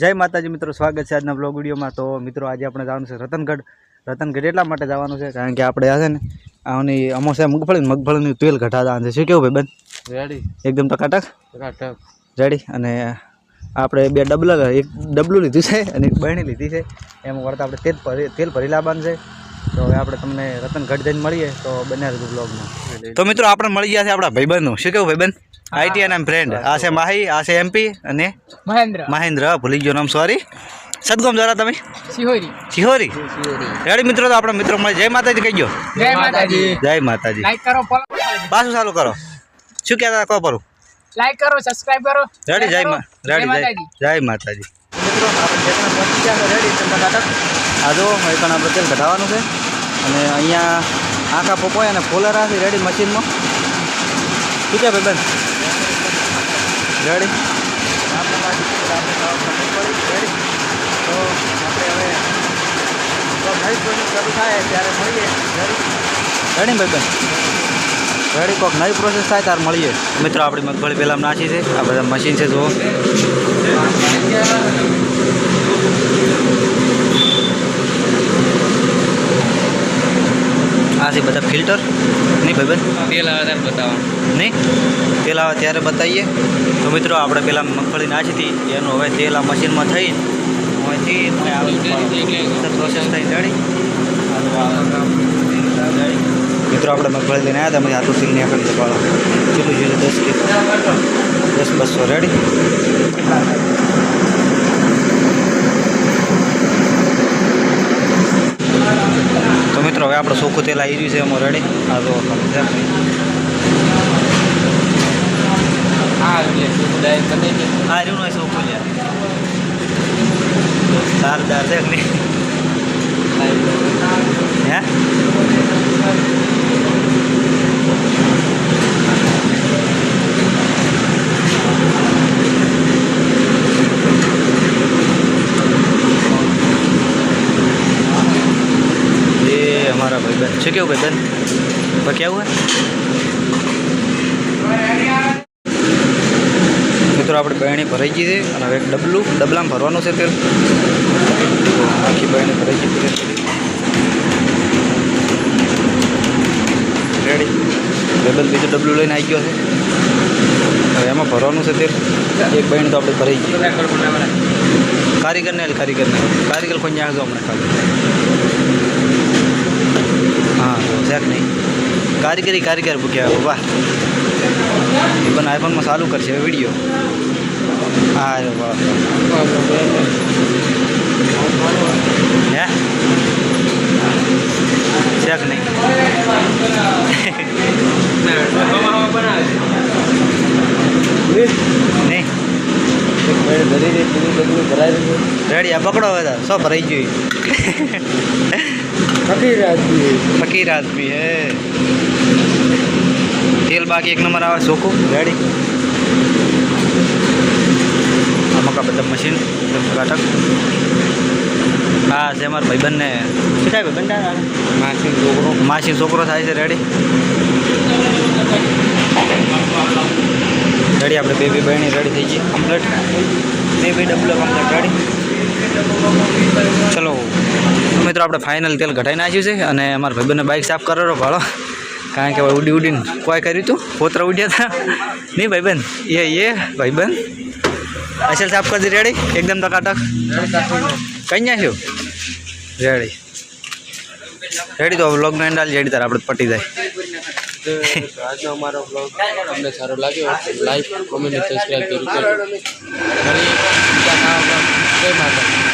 જય માતાજી મિત્રો સ્વાગત છે આજના બ્લોગ વિડીયોમાં. તો મિત્રો આજે આપણે જવાનું છે રતનગઢ. રતનગઢ એટલા માટે જવાનું છે કારણ કે આપણે આ છે ને આની અમોસા મગફળી મગફળીનું તેલ ઘટાડવાનું છે. શું કેવું ભાઈ બંધ રેડી એકદમ ટકાટક? ટકાટક. રેડી અને આપણે બે ડબલા એક ડબલું લીધું છે અને એક બહેણી લીધી છે. એમાં વળતા આપણે તેલ ભરી તેલ ભરી લાવવાનું છે. તો હવે આપણે તમને રતનગઢ જઈને મળીએ તો બને રહેતું બ્લોગમાં તો મિત્રો આપણે મળી ગયા છે આપણા ભાઈબંધનું. શું કેવું ભાઈબંધ? આઈટી અને ફ્રેન્ડ આ છે માહી આ છે એમપી અને મહેન્દ્ર. મહેન્દ્ર. ભૂલી ગયો નામ સોરી સદગોમ જરા તમે? સિહોરી સિહોરી રેડી મિત્રો તો આપણા મિત્રો મળે. જય માતાજી કહી ગયો જય માતાજી. જય માતાજી. લાઈક કરો ફોલો કરો. પાછું ચાલુ કરો. શું કહેતા કહો પરું. લાઈક કરો સબસ્ક્રાઇબ કરો. રેડી જય રેડી જય માતાજી. જય માતાજી. મિત્રો આપણે જે પહોંચી ગયા રેડી કાટક આ જો એ પણ આપણે તેલ ઘટાડવાનું છે. અને અહીંયા આખા પપોય અને ફોલરા છે રેડી મશીનમાં શું છે ભાઈ બંધ રેડી રેડી ભાઈ રેડી કોક નવી પ્રોસેસ થાય ત્યારે મળીએ. મિત્રો, આપણી મગફળી પહેલાં નાખી છે. આ બધા મશીન છે, જુઓ. આ છે બધા ફિલ્ટર નહીં ભાઈબંધ તેલ આવે ત્યારે બતાવવાનું. નહીં? તેલ આવે ત્યારે બતાવીએ. તો મિત્રો આપણે પહેલાં મગફળી નાખી હતી. એનું હવે તેલ આ મશીનમાં થઈ. અહીંથી પ્રોસેસ થઈ રેડી મિત્રો આપણે મગફળી લઈને આવ્યા હતા. પછી આટલું તેલ નીકળી દબાવો કેટલું જોઈએ દસ કિલો. દસ બસો રેડી તો મિત્રો હવે આપણે ચોખ્ખું તેલ આવી રહ્યું છે એમાં રેડી આ તો હા આ રહ્યું નહીં ચોખ્ખું લ્યા. ધારદાર છે કે એ અમારા ભાઈબંધ. છે કેવું ભાઈ બેન કેવું હે? મિત્રો, આપણે બહેણી ભરાઈ ગઈ છે અને હવે ડબલું, ડબલામાં ભરવાનું છે તેલ આખી બહેણી ભરાઈ ગઈ છે. રેડી ડબલ બીજું ડબલું લઈને આવી ગયો છે. હવે એમાં ભરવાનું છે તેલ એક બહેણી તો આપણે ભરાઈ ગઈ. કારીગરને કારીગરને. કારીગર કોઈ ન્યા જો હમણાં ખાલી હા શેક નહીં કારીગરી કારીગર પૂક્યા વાહ. એ પણ આઈફોનમાં ચાલુ કરશે વીડિયો હા વાહ. હે? શેક નહીં? નહીં? રેડી આ પકડો તાર. સો ભરાઈ ગયું. ફકીર આદમી હે. તેલ બાકી એક નંબર આવે ચોખ્ખું રેડી. આ મકા બધા મશીન ઘાટક હા છે અમારા ભાઈબંધને. કેટલા ભાઈ ભાઈબંધ? માસી છોકરો. માસી છોકરો થાય છે રેડી. રેડી આપણે બે બે બહેણી રેડી થઈ ગઈ. કમ્પ્લેટ બે બે ડબલો કમ્પ્લેટ રેડી ચલો, મિત્રો, આપણે ફાઇનલ તેલ ઘટાઈ નાખ્યું છે અને અમારા ભાઈબંધને બાઇક સાફ કરેલો ભાડો કારણ કે ઉડી ઉડીને કોઈ કર્યું હતું પોતરા ઉડ્યા હતા. નહીં ભાઈબંધ? એ એ, ભાઈબંધ. અસલ સાફ કરી રેડી એકદમ ટકાટક. કઈ નાખ્યું રેડી રેડી તો વ્લોગનો એન્ડ આલી રેડી તાર આપણે પટી જાય. આજનો અમારો બ્લોગ તમને સારો લાગ્યો લાઈક કોમેન્ટ સબસ્ક્રાઈબ જરૂર જય માતા